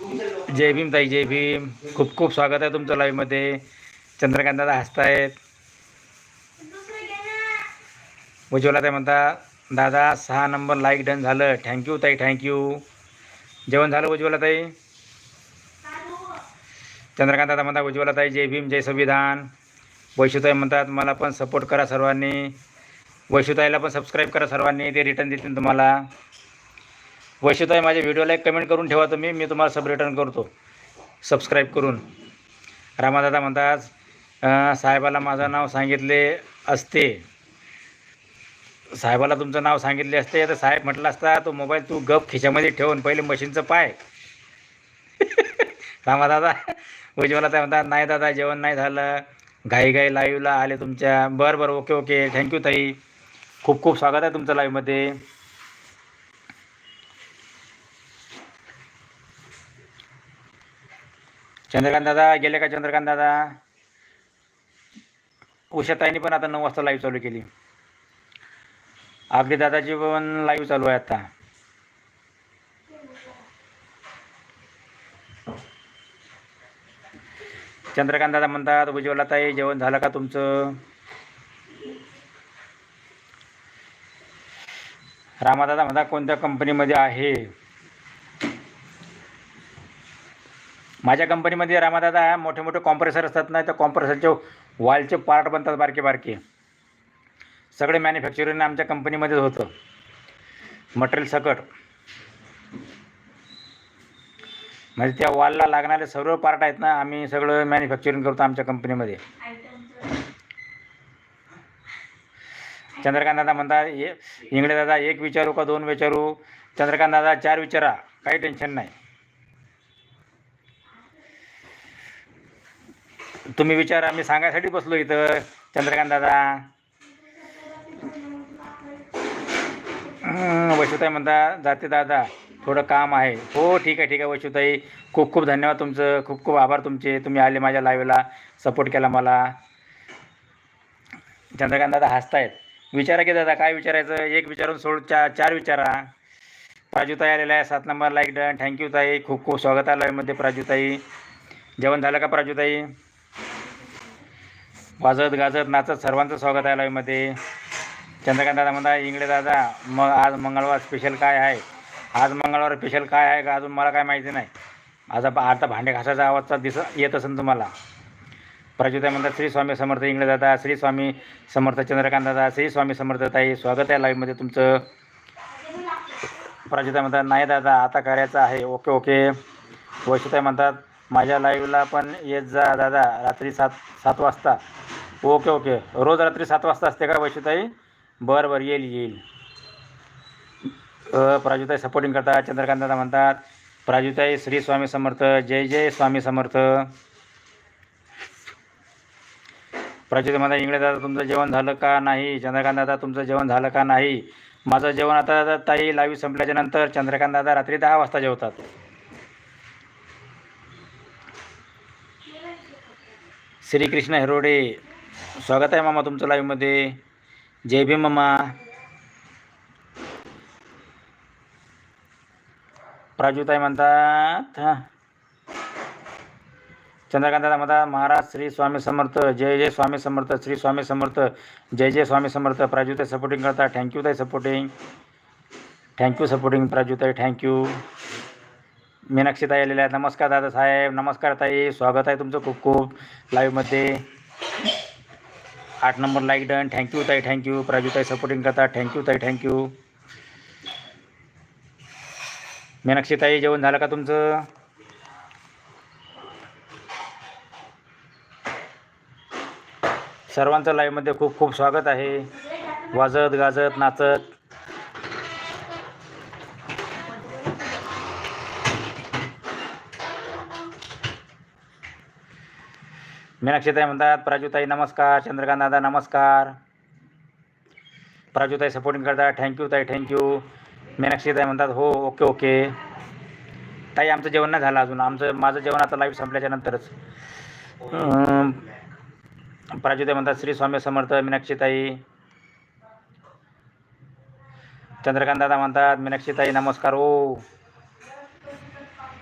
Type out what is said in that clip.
जय भीम ताई जय भीम. खूप खूप स्वागत आहे तुमचं लाईव्हमध्ये चंद्रकांत दादा हसतायत. उज्ज्वला ताई म्हणता दादा सहा नंबर लाईक डन झालं. थँक्यू ताई थँक्यू जेवण झालं उज्ज्वला ताई? चंद्रकांत दादा म्हणता उज्ज्वला ताई जय भीम जय संविधान. वैशुताई म्हणतात मला पण सपोर्ट करा सर्वांनी. वैशुताईला पण सबस्क्राईब करा सर्वांनी. ते रिटर्न देतील तुम्हाला. वैशुताई माझ्या व्हिडिओला एक कमेंट करून ठेवा तुम्ही. मी तुम्हाला सब रिटर्न करतो. सबस्क्राईब करून. रामादादा म्हणतात साहेबाला माझं नाव सांगितले असते. साहेबाला तुमचं नाव सांगितले असते. तर साहेब म्हटलं असता तो मोबाईल तू गप खिशामध्ये ठेवून पहिले मशीनचं पाय. रामादादा उज्ज्वला ताई म्हणतात नाही दादा जेवण नाही झालं. घाई घाई लाईव्हला आले तुमच्या. बरं बरं ओके ओके थँक्यू ताई. खूप खूप स्वागत आहे तुमचं लाईव्हमध्ये चंद्रकांत दादा गेले का चंद्रकांत दादा? उषाताईने पण आता नऊ वाजता लाईव्ह चालू केली. आगरी दादाची पण लाईव्ह चालू आहे आता. चंद्रकांत दादा म्हणतात उज्ज्वलाताई जेवण झालं का तुमचं? रामादादा म्हणतात कोणत्या कंपनीमध्ये आहे? माझ्या कंपनीमध्ये रामादादा मोठे मोठे कॉम्प्रेसर असतात ना त्या कॉम्प्रेसरचे वॉलचे पार्ट बनतात बारके बारके. सगळे मॅन्युफॅक्चरिंग आमच्या कंपनीमध्येच होतं. मटेरियल सकट. म्हणजे त्या वॉलला लागणारे सर्व पार्ट आहेत ना आम्ही सगळं मॅन्युफॅक्चरिंग करतो आमच्या कंपनीमध्ये. चंद्रकांत दादा म्हणतात ये इंगळे दादा एक विचारू का दोन विचारू? चंद्रकांत दादा चार विचारा काही टेन्शन नाही. तुम्ही विचारा मी सांगायसाठी बसलो इथं. चंद्रकांत दादा. हं, वैशुताई म्हणता जाते दादा. थोडं काम आहे. हो ठीक आहे ठीक आहे वैशुताई खूप खूप धन्यवाद तुमचं. खूप खूप आभार तुमचे. तुम्ही आले माझ्या लाईव्हला सपोर्ट केला मला. चंद्रकांत दादा हसतायत. विचारा की दादा काय विचारायचं? एक विचारून सोड चा चार विचारा. प्राजूताई आलेला आहे सात नंबर लाईक डन थँक्यू ताई. खूप खूप स्वागत आहे मध्ये प्राजूताई. जेवण झालं का प्राजूताई? वाजत गाजत नाचत सर्वांचं स्वागत आहे लाईव्हमध्ये चंद्रकांत दादा म्हणता इंगळे दादा मग आज मंगळवार स्पेशल काय आहे? आज मंगळवार स्पेशल काय आहे का? अजून मला काय माहिती नाही. आज आता भांडे घासाचा आवाजचा दिस येत असेल तुम्हाला. प्रज्योताई म्हणतात श्री स्वामी समर्थ इंगळे दादा श्री स्वामी समर्थ चंद्रकांत दादा श्री स्वामी समर्थ ताई स्वागत आहे लाईव्हमध्ये तुमचं. प्रज्योताई म्हणतात नाही दादा आता करायचं आहे. Okay okay. वैशुताई म्हणतात माझ्या लाईव्हला पण येत जा दादा रात्री सात सात वाजता. Okay okay. रोज रात्री सात वाजता असते का वैशिताई? बरं बरं. येईल येईल. प्राजूताई सपोर्टिंग करतात. चंद्रकांत दादा म्हणतात प्राजूताई श्री स्वामी समर्थ. जय जय स्वामी समर्थ. प्राजूताई म्हणतात इंगळे दादा तुमचं जेवण झालं का नाही? चंद्रकांत दादा तुमचं जेवण झालं का नाही? माझं जेवण आता ताई लाईव्ह संपल्याच्या नंतर चंद्रकांत दादा रात्री दहा वाजता जेवतात. श्रीकृष्ण हिरोडे स्वागत आहे मामा तुमचं लाईव्हमध्ये जय भीम मामा. प्राजूताई म्हणतात हां. चंद्रकांत दादा म्हणतात महाराज श्री स्वामी समर्थ जय जय स्वामी समर्थ श्री स्वामी समर्थ जय जय स्वामी समर्थ. प्राजूताई सपोर्टिंग करतात. थँक्यू ताई सपोर्टिंग थँक्यू सपोर्टिंग प्राजूताई थँक्यू मीनाक्षी ताई आलेल्या आहेत. नमस्कार दादा साहेब. नमस्कार ताई. स्वागत आहे तुमचं खूप खूप लाईव्हमध्ये आठ number like done. Thank you ताई थँक्यू प्राजूताई सपोर्टिंग करता. थँक्यू ताई थँक्यू मीनाक्षी ताई जेवण झालं का तुमचं? सर्वांचं लाईव्हमध्ये खूप खूप स्वागत आहे. वाजत गाजत नाचत. मीनाक्षीताई म्हणतात प्राजूताई नमस्कार चंद्रकांत दादा नमस्कार. प्राजूताई सपोर्टिंग करतात थँक्यू ताई थँक्यू मीनाक्षीताई म्हणतात हो ओके ओके ताई आमचं जेवण नाही झालं अजून. आमचं माझं जेवण आता लाईव्ह संपल्याच्या नंतरच. प्राजूताई म्हणतात श्री स्वामी समर्थ मीनाक्षीताई. चंद्रकांत दादा म्हणतात मीनाक्षीताई नमस्कार ओ